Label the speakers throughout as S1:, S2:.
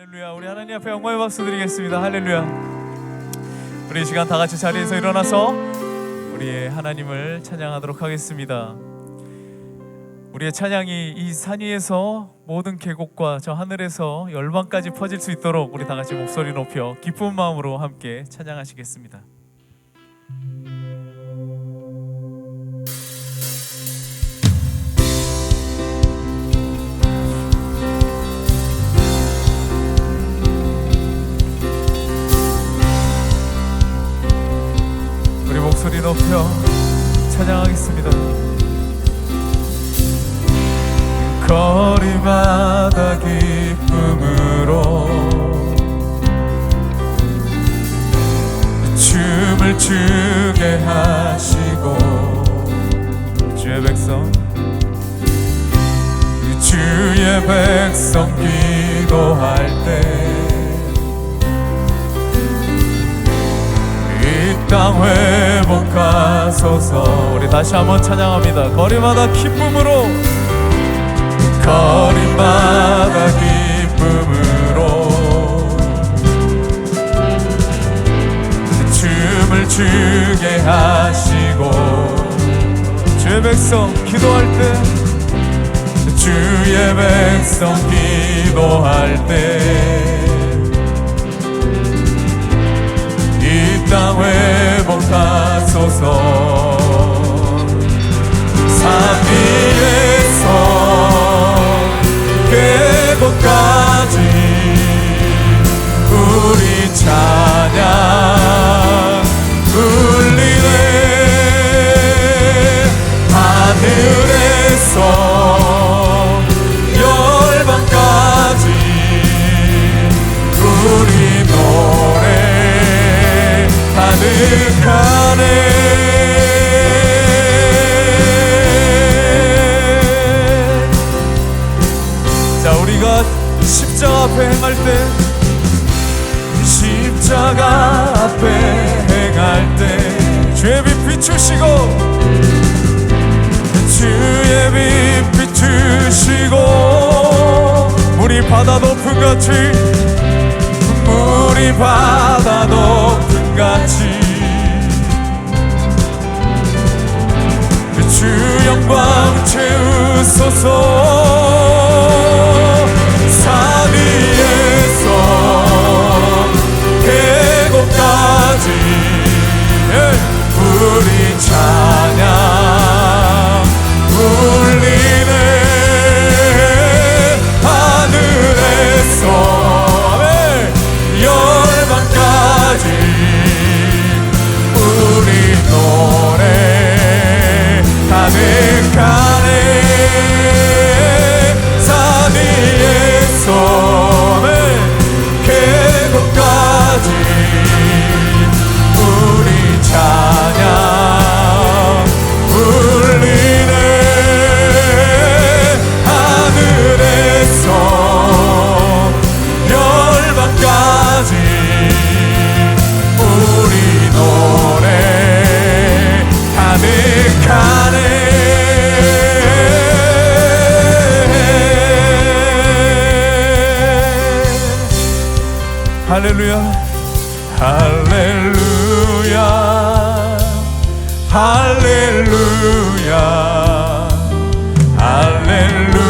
S1: 할렐루야. 우리 하나님 앞에 영광의 박수 드리겠습니다. 할렐루야. 우리 이 시간 다 같이 자리에서 일어나서 우리의 하나님을 찬양하도록 하겠습니다. 우리의 찬양이 이 산 위에서 모든 계곡과 저 하늘에서 열방까지 퍼질 수 있도록 우리 다 같이 목소리 높여 기쁜 마음으로 함께 찬양하시겠습니다 높여 찬양하겠습니다. 거리마다 기쁨으로 춤을 추게 하시고 주의 백성 주의 백성 기도할 때 땅 회복하소서. 우리 다시 한번 찬양합니다. 거리마다 기쁨으로. 거리마다 기쁨으로. 춤을 추게 하시고 주의 백성 기도할 때 주의 백성 기도할 때 땅 회복하소서. 산 위에서 계곡까지 우리 찬양 울리네. 하늘에서 가득하네. 자 우리가 십자가 앞에 행할 때 십자가 앞에 행할 때 주의 빛 비추시고 주의 빛 비추시고 물이 바다 높은 같이 물이 바다 높은 같이 영광 채우소서 할렐루야. 할렐루야. 할렐루야. 할렐루야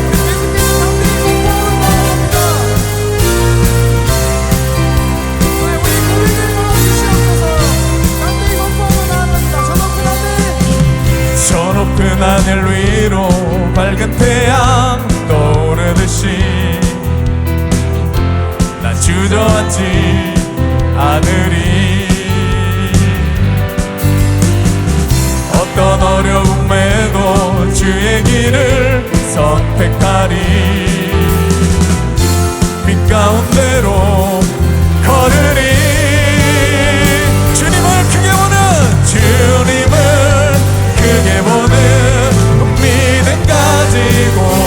S1: 떨어지지 않으리. 어떤 어려움에도 주의 길을 선택하리. 빛 가운데로 걸으리. 주님을 크게 보는 주님을 크게 보는 믿음 가지고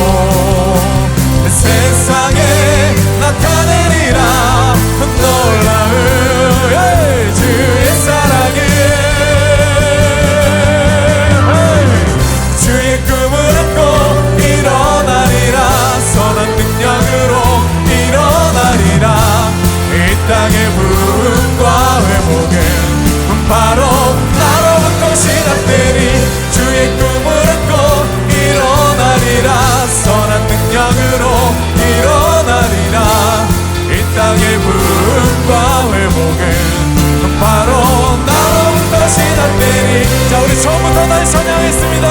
S1: 처음부터 날 찬양했습니다.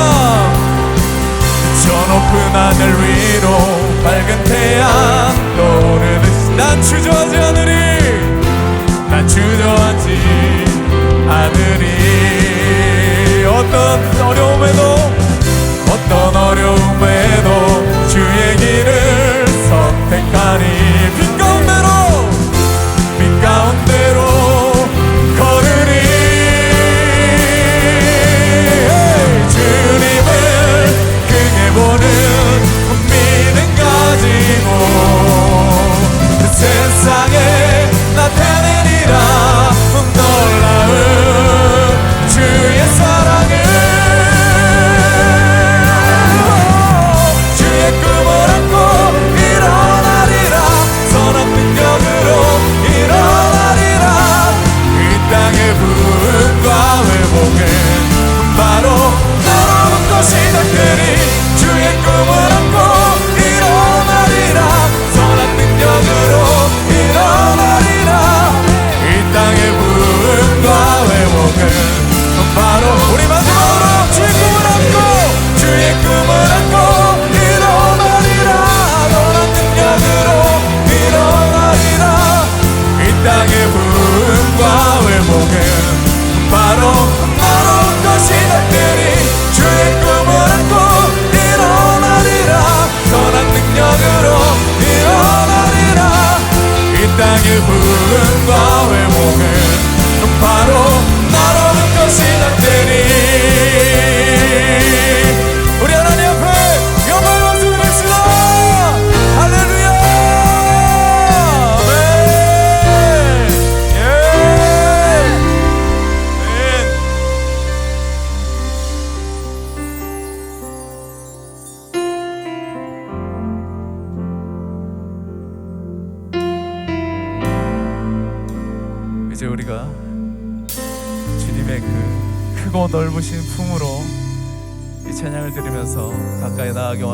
S1: 저 높은 하늘 위로 밝은 태양 떠오르듯 난 주저하지 않으리. 난 주저하지 않으리. 어떤 어려움에도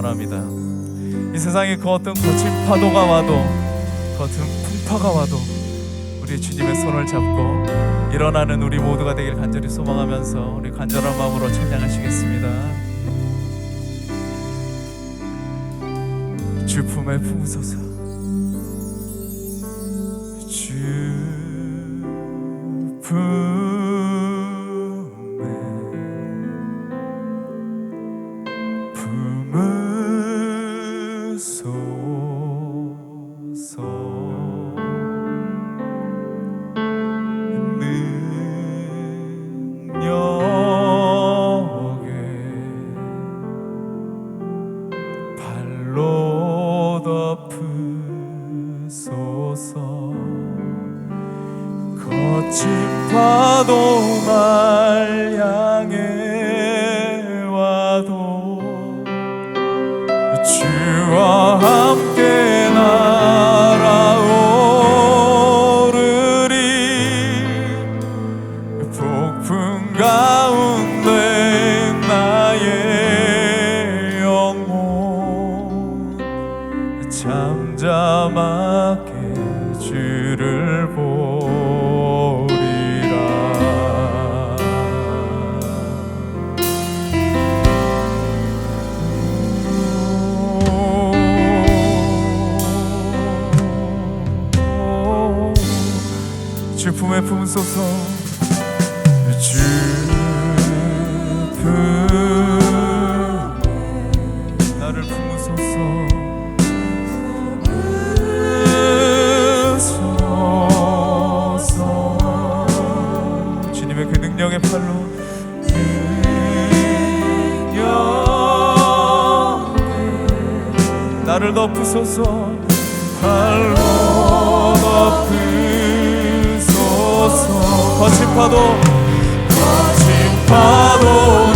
S1: 원합니다. 이 세상에 그 어떤 거친 파도가 와도 그 거친 풍파가 와도 우리 주님의 손을 잡고 일어나는 우리 모두가 되길 간절히 소망하면서 우리 간절한 마음으로 찬양하시겠습니다. 주 품에 품으소서. 주 품. You are un 품으소서. 주 품. 나를 그 능력의 팔로 능력 나를 덮으소서. 팔로 덮으소서 거친 파도 거친 파도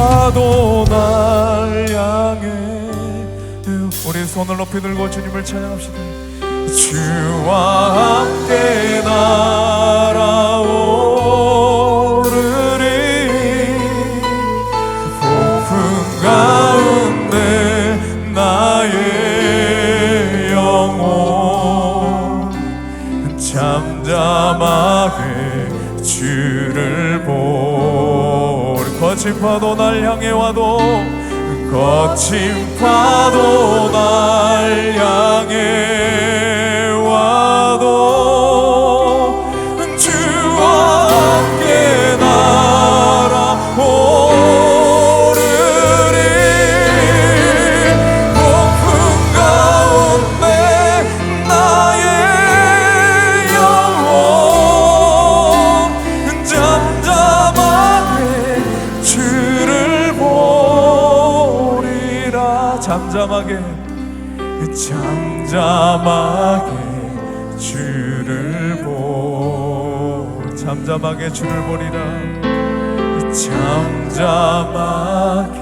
S1: 파도 날 향해. 우리 손을 높이 들고 주님을 찬양합시다. 주와 함께 날아오 거친 파도 날 향해 와도 거친 파도 날 향해 잠잠하게 잠잠하게 주를 보 잠잠하게 주를 보리라. 잠잠하게